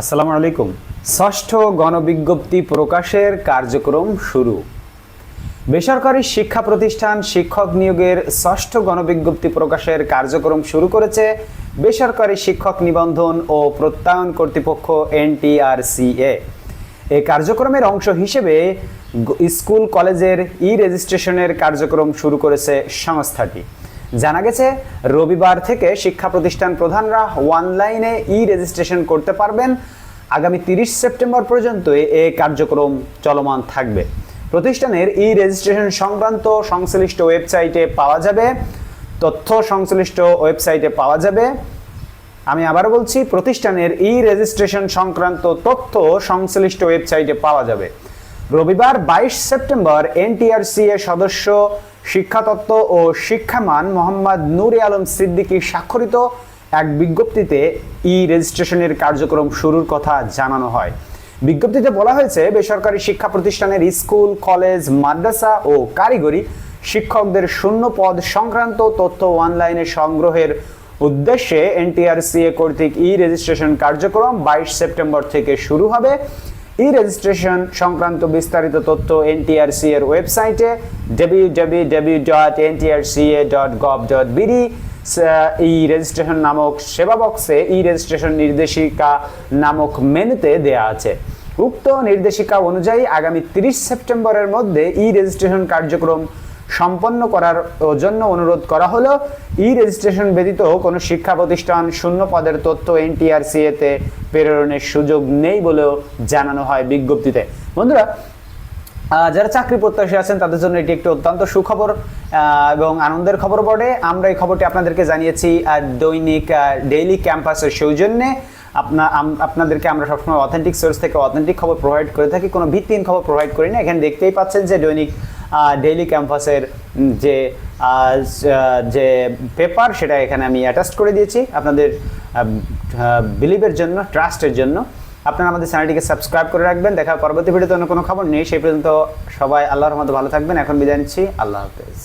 আসসালামু আলাইকুম। ষষ্ঠ গণবিজ্ঞপ্তি প্রকাশের কার্যক্রম শুরু। বেসরকারি শিক্ষা প্রতিষ্ঠান শিক্ষক নিয়োগের ষষ্ঠ গণবিজ্ঞপ্তি প্রকাশের কার্যক্রম শুরু করেছে বেসরকারি শিক্ষক নিবন্ধন ও প্রত্যয়ন কর্তৃপক্ষ এনটিআরসিএ। এই কার্যক্রমের অংশ হিসেবে স্কুল কলেজের ই রেজিস্ট্রেশনের কার্যক্রম শুরু করেছে সংস্থাটি। জানা গেছে, রবিবার থেকে শিক্ষা প্রতিষ্ঠান প্রধানরা অনলাইনে ই রেজিস্ট্রেশন করতে পারবেন। আগামী তিরিশ সেপ্টেম্বর পর্যন্ত এ কার্যক্রম চলমান থাকবে। প্রতিষ্ঠানের ই রেজিস্ট্রেশন সংক্রান্ত সংশ্লিষ্ট ওয়েবসাইটে পাওয়া যাবে। তথ্য সংশ্লিষ্ট ওয়েবসাইটে পাওয়া যাবে। আমি আবার বলছি, প্রতিষ্ঠানের ই রেজিস্ট্রেশন সংক্রান্ত তথ্য সংশ্লিষ্ট ওয়েবসাইটে পাওয়া যাবে। রবিবার বাইশ সেপ্টেম্বর এনটিআরসি এর সদস্য, শিক্ষাতত্ত্ব ও শিক্ষামান মোহাম্মদ নূরে আলম সিদ্দিকী স্বাক্ষরিত এক বিজ্ঞপ্তিতে ই রেজিস্ট্রেশনের কার্যক্রম শুরুর কথা জানানো হয়। বিজ্ঞপ্তিতে বলা হয়েছে, বেসরকারি শিক্ষা প্রতিষ্ঠানের স্কুল, কলেজ, মাদ্রাসা ও কারিগরি শিক্ষকদের শূন্য পদ সংক্রান্ত তথ্য অনলাইনে সংগ্রহের উদ্দেশ্যে এনটিআরসিএ কর্তৃক ই রেজিস্ট্রেশন কার্যক্রম বাইশ সেপ্টেম্বর থেকে শুরু হবে। ই রেজিস্ট্রেশন সংক্রান্ত বিস্তারিত তথ্য এনটিআরসি এর ওয়েবসাইটে gov dot BD e registration নামক সেবা বক্সে ই রেজিস্ট্রেশন নির্দেশিকা নামক মেনুতে দেয়া আছে। উক্ত নির্দেশিকা অনুযায়ী আগামী তিরিশ সেপ্টেম্বরের মধ্যে ই রেজিস্ট্রেশন কার্যক্রম সম্পন্ন করার জন্য অনুরোধ করা হলো। ই রেজিস্ট্রেশন ব্যতীত কোনো শিক্ষা প্রতিষ্ঠান শূন্য পদের তথ্য এনটিআরসিএ তে প্রেরণের সুযোগ নেই বলেও জানানো হয় বিজ্ঞপ্তিতে। বন্ধুরা যারা চাকরি প্রত্যাশী আছেন তাদের জন্য এটি একটি অত্যন্ত সুখবর এবং আনন্দের খবর বটে আমরা এই খবরটি আপনাদেরকে জানিয়েছি আহ, দৈনিক ডেইলি ক্যাম্পাসের সৌজন্যে আপনা আপনাদেরকে আমরা সবসময় অথেন্টিক সোর্স থেকে অথেন্টিক খবর প্রোভাইড করে থাকি। কোনো ভিত্তিহীন খবর প্রোভাইড করি না। এখানে দেখতেই পাচ্ছেন যে দৈনিক ডেইলি ক্যাম্পাসের যে যে পেপার সেটা এখানে আমি অ্যাটাচ করে দিয়েছি। আপনাদের বিলিভের জন্য ট্রাস্টের জন্য। আপনারা আমাদের চ্যানেলটিকে সাবস্ক্রাইব করে রাখবেন। দেখা পরবর্তী ভিডিওতে অন্য কোনো খবর নেই। সেই পর্যন্ত সবাই আল্লাহর মতো ভালো থাকবেন। এখন বিদায় নিচ্ছি। আল্লাহ হাফেজ।